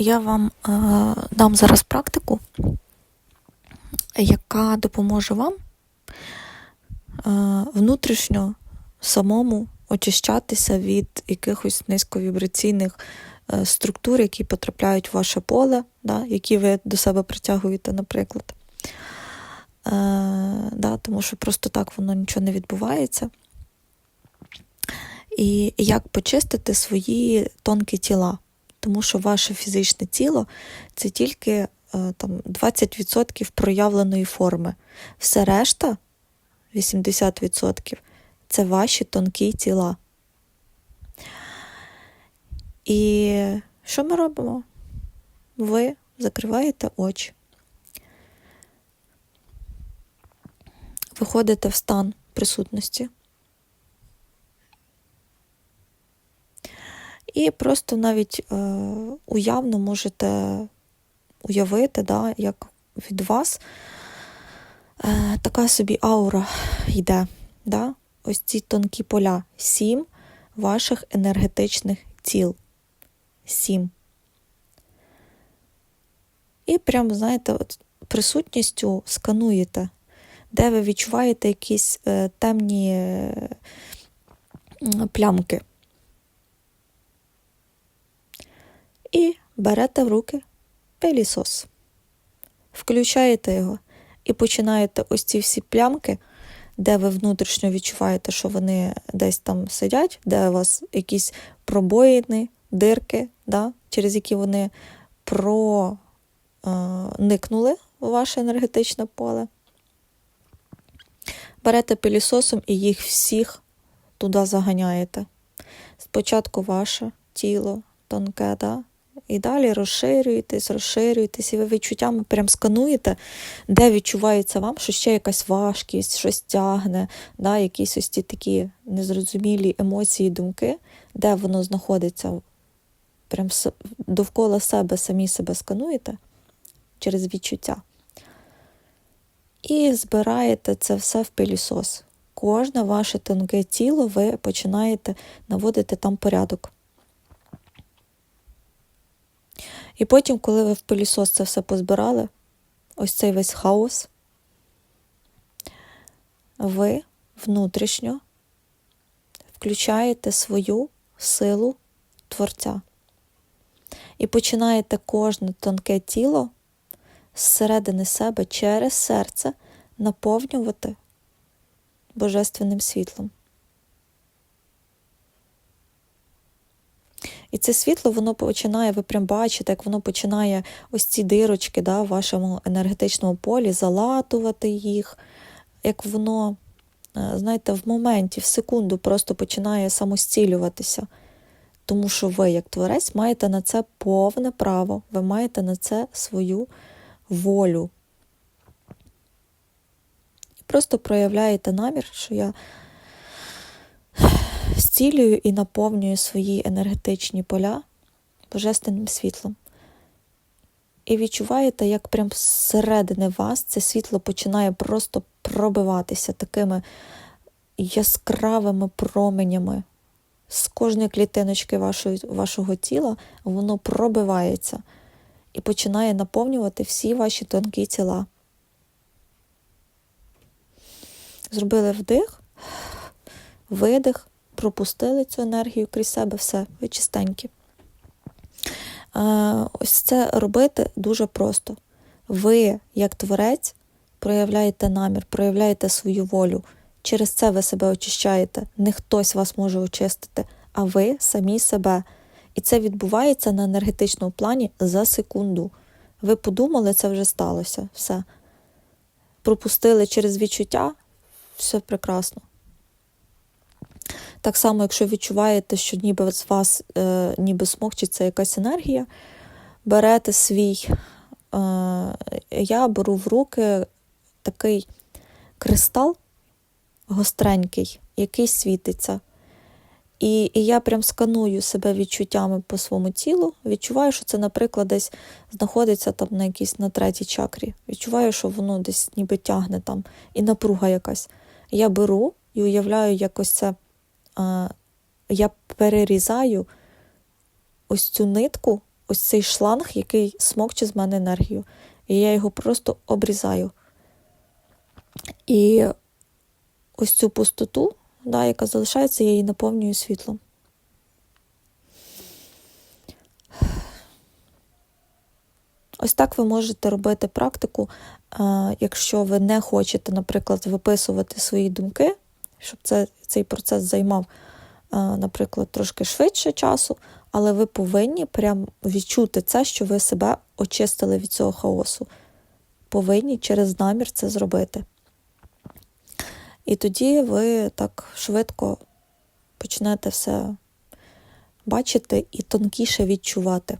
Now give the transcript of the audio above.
Я вам е, дам зараз практику, яка допоможе вам е, внутрішньо самому очищатися від якихось низьковібраційних е, структур, які потрапляють в ваше поле, да, які ви до себе притягуєте, наприклад. Е, да, тому що просто так воно нічого не відбувається. І як почистити свої тонкі тіла тому що ваше фізичне тіло це тільки е, там, 20% проявленої форми. Все решта, 80%, це ваші тонкі тіла. І що ми робимо? Ви закриваєте очі. Виходите в стан присутності. І просто навіть е, уявно можете уявити, да, як від вас е, така собі аура йде. Да? Ось ці тонкі поля. Сім ваших енергетичних тіл. Сім. І прямо, знаєте, от присутністю скануєте, де ви відчуваєте якісь е, темні е, плямки. І берете в руки пилісос. Включаєте його і починаєте ось ці всі плямки, де ви внутрішньо відчуваєте, що вони десь там сидять, де у вас якісь пробоїни, дирки, да, через які вони проникнули у ваше енергетичне поле. Берете пилісосом і їх всіх туди заганяєте. Спочатку ваше тіло тонке, да? І далі розширюєтесь, розширюєтесь, і ви відчуттями прям скануєте, де відчувається вам, що ще якась важкість, щось тягне, да, якісь ось ті такі незрозумілі емоції, думки, де воно знаходиться. Прям довкола себе самі себе скануєте через відчуття. І збираєте це все в пилісос. Кожне ваше тонке тіло ви починаєте наводити там порядок. І потім, коли ви в пилісос це все позбирали, ось цей весь хаос, ви внутрішньо включаєте свою силу Творця. І починаєте кожне тонке тіло зсередини себе через серце наповнювати божественним світлом. І це світло, воно починає, ви прям бачите, як воно починає ось ці дирочки да, в вашому енергетичному полі, залатувати їх, як воно, е, знаєте, в моменті, в секунду просто починає самостілюватися. Тому що ви, як творець, маєте на це повне право, ви маєте на це свою волю. І просто проявляєте намір, що я зцілюю і наповнюю свої енергетичні поля божественним світлом. І відчуваєте, як прям зсередини вас це світло починає просто пробиватися такими яскравими променями. З кожної клітиночки вашого, вашого тіла воно пробивається і починає наповнювати всі ваші тонкі тіла. Зробили вдих, видих, пропустили цю енергію крізь себе, все, ви чистенькі. Ось це робити дуже просто. Ви, як творець, проявляєте намір, проявляєте свою волю. Через це ви себе очищаєте. Не хтось вас може очистити, а ви самі себе. І це відбувається на енергетичному плані за секунду. Ви подумали, це вже сталося. Все. Пропустили через відчуття, все прекрасно. Так само, якщо відчуваєте, що ніби з вас е, ніби смокчиться якась енергія, берете свій, е, я беру в руки такий кристал гостренький, який світиться. І і я прям сканую себе відчуттями по своєму тілу. Відчуваю, що це, наприклад, десь знаходиться там на якійсь на третій чакрі. Відчуваю, що воно десь ніби тягне там, і напруга якась. Я беру і уявляю, якось це я перерізаю ось цю нитку ось цей шланг, який смокче з мене енергію. І я його просто обрізаю. І ось цю пустоту, да, яка залишається, я її наповнюю світлом. Ось так ви можете робити практику, якщо ви не хочете, наприклад, виписувати свої думки, щоб це, цей процес займав, е, наприклад, трошки швидше часу, але ви повинні прям відчути це, що ви себе очистили від цього хаосу. Повинні через намір це зробити. І тоді ви так швидко почнете все бачити і тонкіше відчувати.